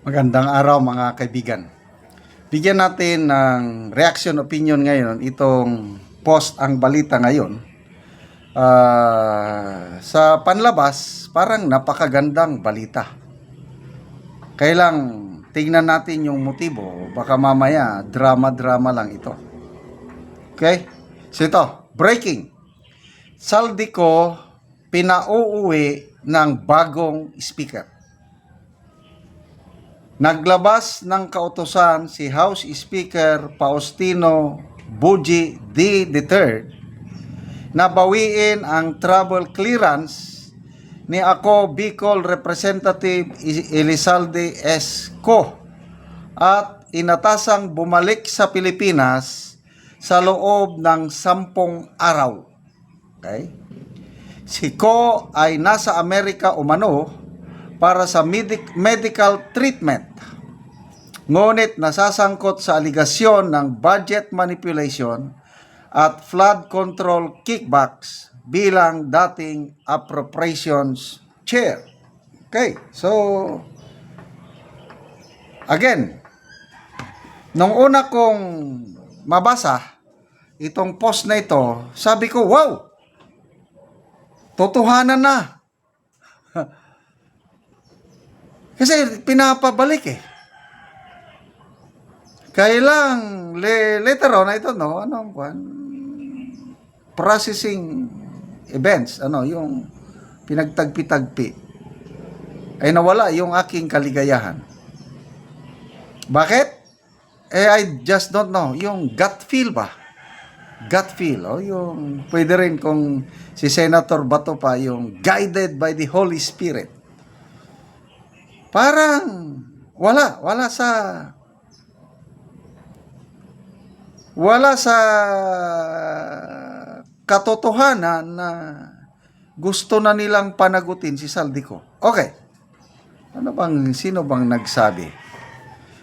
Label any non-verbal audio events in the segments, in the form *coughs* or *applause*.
Magandang araw mga kaibigan. Bigyan natin ng reaction opinion ngayon itong post ang balita ngayon. Ah, sa panlabas, parang napakagandang balita. Kailang tingnan natin yung motibo. Baka mamaya drama-drama lang ito. Okay? So ito, breaking. Saldico pinauuwi ng bagong speaker. Naglabas ng kautosan si House Speaker Faustino Buji D. III na bawiin ang travel clearance ni ako Bicol Representative Elizalde S. Co. at inatasang bumalik sa Pilipinas sa loob ng sampung araw. Okay? Si Ko ay nasa Amerika umano para sa medic- medical treatment. Ngunit nasasangkot sa aligasyon ng budget manipulation at flood control kickbacks bilang dating appropriations chair. Okay, so again, nung una kong mabasa itong post na ito, sabi ko, wow, totohanan na. Kasi pinapabalik eh. Kailang le, later on, ito no, anong kwan, processing events, ano, yung pinagtagpi-tagpi, ay nawala yung aking kaligayahan. Bakit? Eh, I just don't know. Yung gut feel ba? Gut feel. Oh, yung pwede rin kung si Senator Bato pa, yung guided by the Holy Spirit. Parang wala, wala sa wala sa katotohanan na gusto na nilang panagutin si Saldico. Okay. Ano bang, sino bang nagsabi?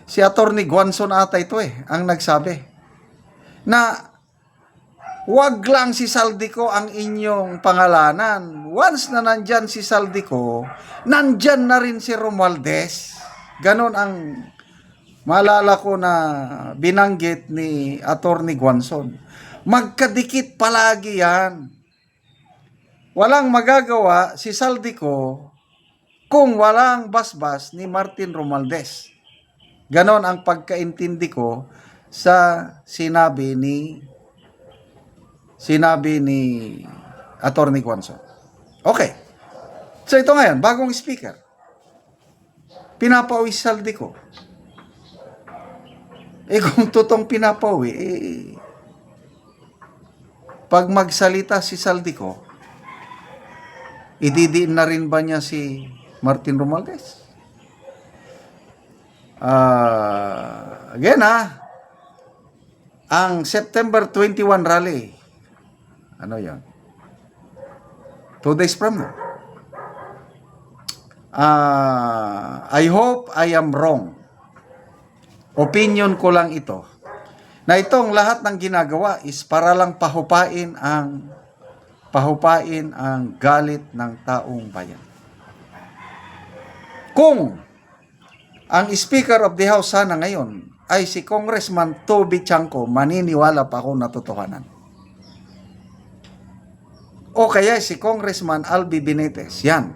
Si Attorney Guanson ata ito eh, ang nagsabi. Na wag lang si Saldico ang inyong pangalanan. Once na nandyan si Saldico, nandyan na rin si Romualdez. Ganon ang Maalala ko na binanggit ni Attorney Guanson. Magkadikit palagi yan. Walang magagawa si Saldico kung walang basbas ni Martin Romualdez. Ganon ang pagkaintindi ko sa sinabi ni sinabi ni Attorney Guanson. Okay. So ito ngayon, bagong speaker. Pinapauwi si Saldico. *laughs* Eh kung totoong pinapauwi, eh, pag magsalita si Saldico, ididiin na rin ba niya si Martin Romualdez? Ah, again ah, ang September 21 rally, ano yan? Two days from now. Ah, I hope I am wrong opinion ko lang ito, na itong lahat ng ginagawa is para lang pahupain ang pahupain ang galit ng taong bayan. Kung ang Speaker of the House sana ngayon ay si Congressman Toby Chanko, maniniwala pa ako na totohanan. O kaya si Congressman Albi Benitez, yan,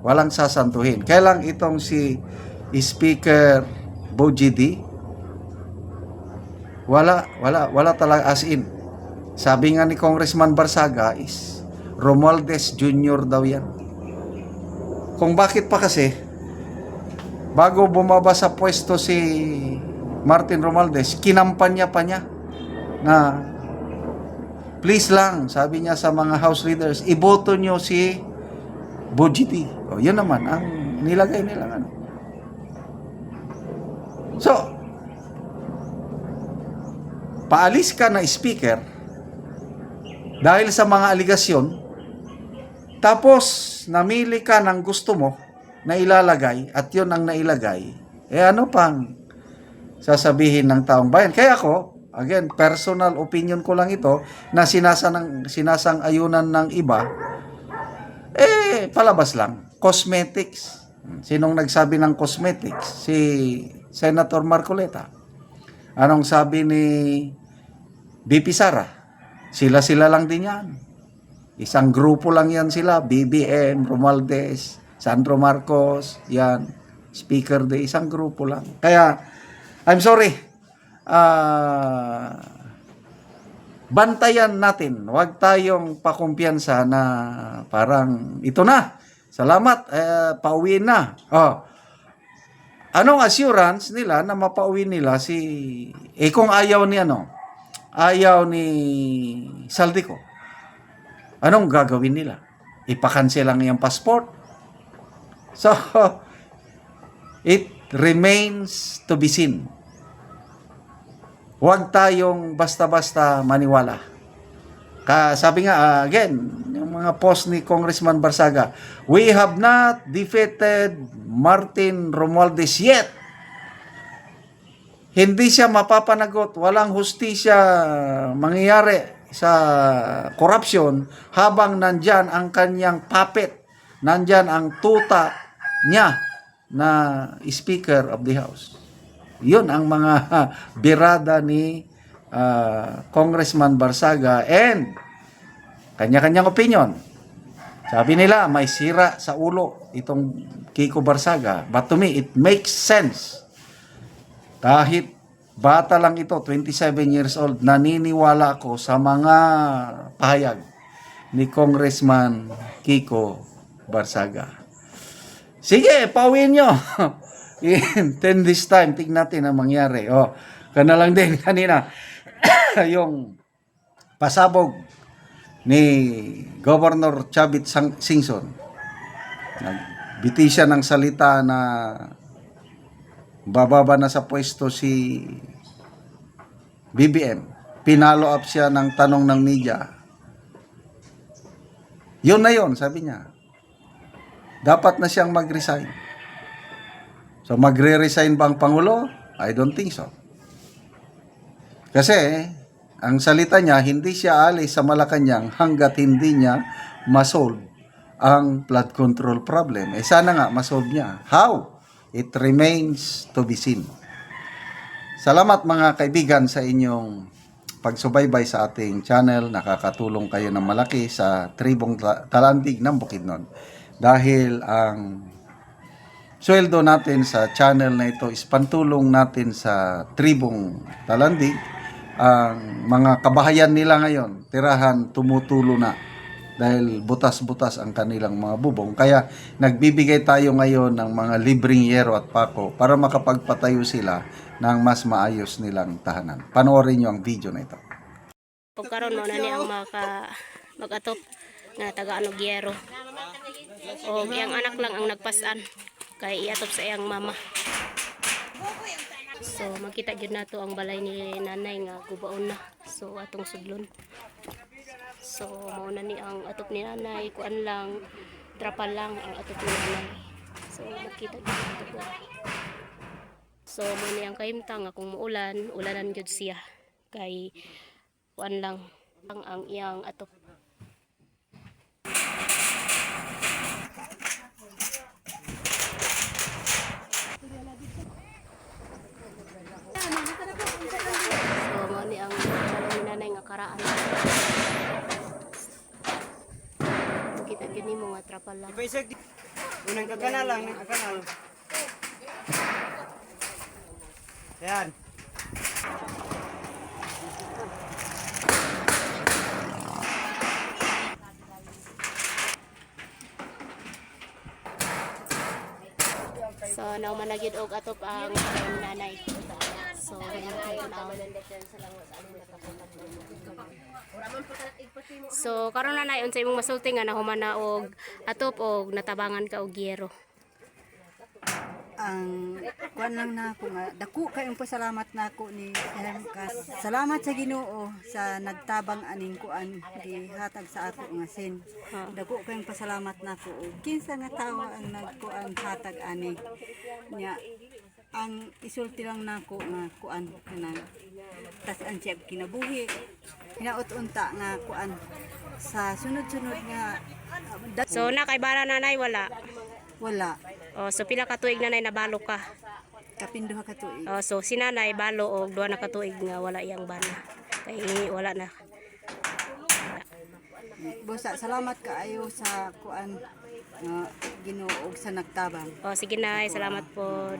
walang sasantuhin. Kailang itong si Speaker Bojidi, wala, wala, wala talaga as in. Sabi nga ni Congressman Barsaga is Romualdez Jr. daw yan. Kung bakit pa kasi, bago bumaba sa pwesto si Martin Romualdez, kinampanya pa niya na please lang, sabi niya sa mga house leaders, iboto niyo si Bojiti. O, yun naman ang nilagay nila. Ano. So, paalis ka na speaker dahil sa mga aligasyon, tapos namili ka ng gusto mo na ilalagay at yun ang nailagay, eh ano pang sasabihin ng taong bayan? Kaya ako, again, personal opinion ko lang ito na sinasang, sinasang ayunan ng iba, eh palabas lang. Cosmetics. Sinong nagsabi ng cosmetics? Si Senator Marcoleta. Anong sabi ni BP Sara? Sila-sila lang din yan. Isang grupo lang yan sila. BBM, Romualdez, Sandro Marcos, yan. Speaker de isang grupo lang. Kaya, I'm sorry. Ah bantayan natin. Huwag tayong pakumpiyansa na parang ito na. Salamat, eh, pauwiin na. Oh. Anong assurance nila na mapauwi nila si eh kung ayaw ni ano? Ayaw ni Saldico. Anong gagawin nila? Ipakansel lang yung passport. So, *laughs* it remains to be seen. Huwag tayong basta-basta maniwala. Ka, sabi nga, ah, again, yung mga post ni Congressman Barsaga, we have not defeated Martin Romualdez yet. Hindi siya mapapanagot, walang hustisya mangyayari sa corruption habang nandyan ang kanyang puppet, nandyan ang tuta niya na Speaker of the House. Yun ang mga *laughs* birada ni ah, Congressman Barsaga and kanya-kanyang opinion. Sabi nila, may sira sa ulo itong Kiko Barsaga. But to me, it makes sense. Kahit bata lang ito, 27 years old, naniniwala ako sa mga pahayag ni Congressman Kiko Barsaga. Sige, pauwiin nyo. *laughs* In 10 this time, tignan natin ang mangyari. Oh, kana lang din *laughs* kanina. *coughs* yung pasabog ni Governor Chavit Singson. Nagbiti siya ng salita na bababa na sa pwesto si BBM. Pinalo up siya ng tanong ng media. Yun na yun, sabi niya. Dapat na siyang mag-resign. So magre-resign ba ang Pangulo? I don't think so. Kasi ang salita niya, hindi siya alis sa Malacanang hanggat hindi niya masolve ang flood control problem. Eh sana nga masolve niya. How? It remains to be seen. Salamat mga kaibigan sa inyong pagsubaybay sa ating channel. Nakakatulong kayo ng malaki sa tribong ta- talandig ng Bukidnon. Dahil ang sweldo natin sa channel na ito is pantulong natin sa tribong talandig. Ang mga kabahayan nila ngayon, tirahan tumutulo na dahil butas-butas ang kanilang mga bubong. Kaya nagbibigay tayo ngayon ng mga libreng yero at pako para makapagpatayo sila ng mas maayos nilang tahanan. Panoorin nyo ang video na ito. Pagkaroon mo na niya ang maka mag-atop nga taga ano gyero. O iyang anak lang ang nagpasan kay iatop sa iyang mama. So makita jud nato ang balay ni nanay nga gubaon na. So atong sudlon. So mao na ni ang atop ni nanay kuan lang trapal lang ang atop ni nanay. So makita jud nato ko. So mo ni ang kahimtang nga kung muulan, ulanan jud siya kay kuan lang ang ang iyang atop. So mo ni ang balay ni nanay nga karaan. Kita gini mo nga trapal lang. Paisag di. Unang kakanal lang, ng kakanal. Yan. So, nauman na gyud og atop ang nanay. So, ganyan kayo na. So, karon na na unsay imong masulti nga nahuman na og atop og natabangan ka og gyero. ang kuan lang na ako nga dako kayong pasalamat nako ni Hermkas. Salamat sa Ginoo sa nagtabang aning kuan gihatag sa ako nga sin. Dako kayong pasalamat nako og kinsa nga tawo ang nagkuan hatag ani nya ang isulti lang nako nga kuan kanang tas ang siyab kinabuhi hinaut unta nga kuan sa sunod-sunod nga ah, So, na kay bara nanay wala. Wala. Oh, so pila ka tuig nanay nabalo ka. Kapinduha ka tuig. Oh, so si nanay balo og duha na ka tuig nga wala iyang bana. Kay wala na. Bosa, salamat kaayo sa kuan nga Ginoo sa nagtabang. Oh, sige nay, salamat po.